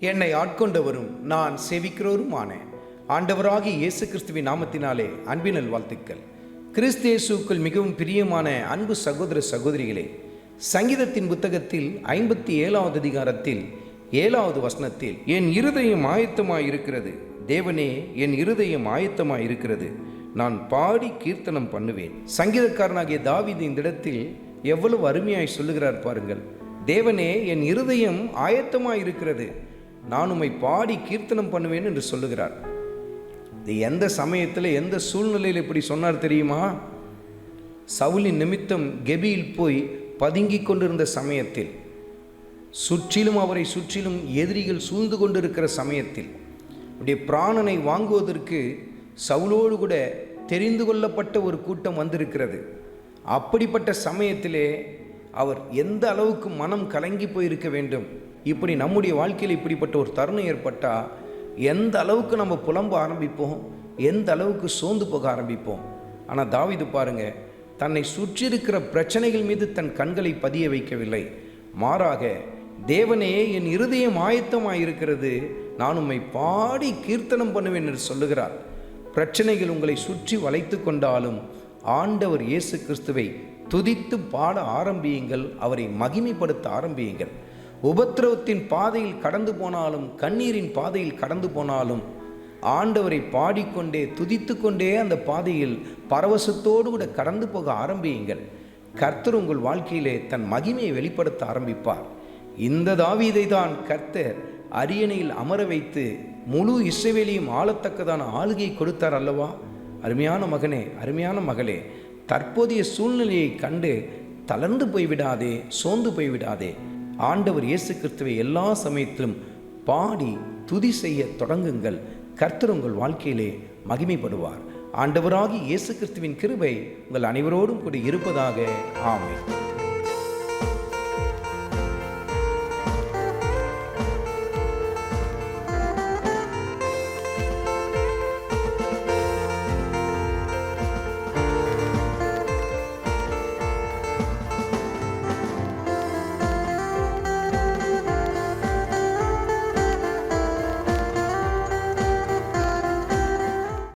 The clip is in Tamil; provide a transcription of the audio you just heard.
என்னை ஆட்கொண்டவரும் நான் சேவிக்கிறவருமான ஆண்டவராகி இயேசு கிறிஸ்துவின் நாமத்தினாலே அன்பினல் வாழ்த்துக்கள் கிறிஸ்து மிகவும் பிரியமான அன்பு சகோதர சகோதரிகளே சங்கீதத்தின் புத்தகத்தில் ஐம்பத்தி ஏழாவது அதிகாரத்தில் ஏழாவது வசனத்தில் என் இருதயம் ஆயத்தமாய் இருக்கிறது தேவனே என் இருதயம் ஆயத்தமாய் இருக்கிறது நான் பாடி கீர்த்தனம் பண்ணுவேன். சங்கீதக்காரனாகிய தாவிது இந்த இடத்தில் எவ்வளவு அருமையாய் சொல்லுகிறார் பாருங்கள். தேவனே என் இருதயம் ஆயத்தமாக இருக்கிறது நான் உம்மை பாடி கீர்த்தனம் பண்ணுவேன் என்று சொல்லுகிறார். இது எந்த சமயத்தில் எந்த சூழ்நிலையில் இப்படி சொன்னார் தெரியுமா? சவுலின் நிமித்தம் கெபியில் போய் பதுங்கிக் கொண்டிருந்த சமயத்தில் சுற்றிலும் அவரை சுற்றிலும் எதிரிகள் சூழ்ந்து கொண்டிருக்கிற சமயத்தில் அப்படியே பிராணனை வாங்குவதற்கு சவுலோடு கூட தெரிந்து கொள்ளப்பட்ட ஒரு கூட்டம் வந்திருக்கிறது. அப்படிப்பட்ட சமயத்திலே அவர் எந்த அளவுக்கு மனம் கலங்கி போயிருக்க வேண்டும்? இப்படி நம்முடைய வாழ்க்கையில் இப்படிப்பட்ட ஒரு தருணம் ஏற்பட்டால் எந்த அளவுக்கு நம்ம புலம்ப ஆரம்பிப்போம்? எந்த அளவுக்கு சோர்ந்து போக ஆரம்பிப்போம்? ஆனால் தாவிது பாருங்க தன்னை சுற்றியிருக்கிற பிரச்சனைகள் மீது தன் கண்களை பதிய வைக்கவில்லை. மாறாக தேவனே என் இருதயம் ஆயத்தமாக இருக்கிறது நான் உம்மை பாடி கீர்த்தனம் பண்ணுவேன் என்று சொல்லுகிறார். பிரச்சனைகள் உங்களை சுற்றி வளைத்து கொண்டாலும் ஆண்டவர் இயேசு கிறிஸ்துவை துதித்து பாட ஆரம்பியுங்கள் அவரை மகிமைப்படுத்த ஆரம்பியுங்கள். உபத்திரவத்தின் பாதையில் கடந்து போனாலும் கண்ணீரின் பாதையில் கடந்து போனாலும் ஆண்டவரை பாடிக்கொண்டே துதித்து கொண்டே அந்த பாதையில் பரவசத்தோடு கூட கடந்து போக ஆரம்பியுங்கள். கர்த்தர் உங்கள் வாழ்க்கையிலே தன் மகிமையை வெளிப்படுத்த ஆரம்பிப்பார். இந்த தாவீதை தான் கர்த்தர் அரியணையில் அமர வைத்து முழு இசைவெளியும் ஆளத்தக்கதான ஆளுகையை கொடுத்தார் அல்லவா? அருமையான மகனே அருமையான மகளே தற்போதைய சூழ்நிலையை கண்டு தளர்ந்து போய்விடாதே சோர்ந்து போய்விடாதே. ஆண்டவர் இயேசு கிறிஸ்துவை எல்லா சமயத்திலும் பாடி துதி செய்ய தொடங்குங்கள். கர்த்தர் உங்கள் வாழ்க்கையிலே மகிமைப்படுவார். ஆண்டவராகி இயேசு கிறிஸ்துவின் கிருபை உங்கள் அனைவரோடும் கூட இருப்பதாக. ஆமை